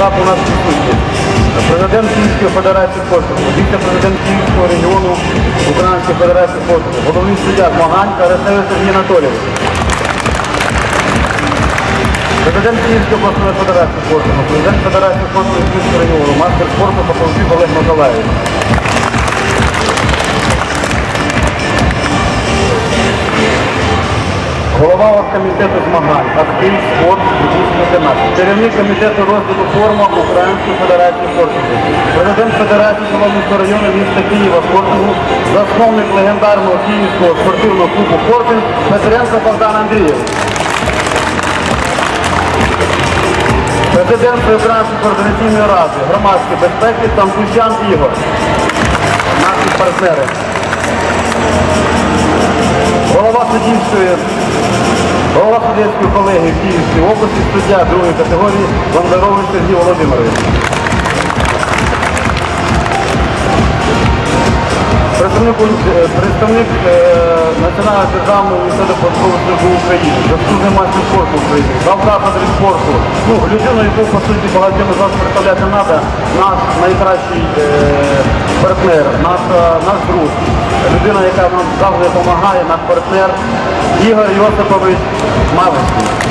штаб у нас присутній. Президент Київської федерації кошту, віце-президент Київського регіону Української федерації фортингу, головний суддя змагань Карасевич Сергій Анатолійович. Президент Київської обласної федерації спорту, президент Федерації фортингу Київського регіону, мастер спорту Поповчук Олег Миколаївич. Голова оргкомітету змагань «Актив спорт 2011. Керівник комітету розвитку форма Української федерації фортингу. Президент Федерації Соломінського району міста Києва фортингу, засновник легендарного київського спортивного клубу «Фортинг» Петренко Богдан Андрійович. Президент Української координаційної ради громадської безпеки Тампущан Ігор. Наші партнери. Голова суддівської, голова суддівської колегії Київської області, суддя другої категорії Бондарович Сергій Володимирович. Представник, е, представник е, Національної державної університету податкової служби України, заслужений майстер спорту України, кафедри спорту. Ну, людину, яку по суті багатьом з вас представляти треба, наш найкращий е, партнер, наш, е, наш друг, людина, яка нам завжди допомагає, наш партнер Ігор Йосипович Мавицький.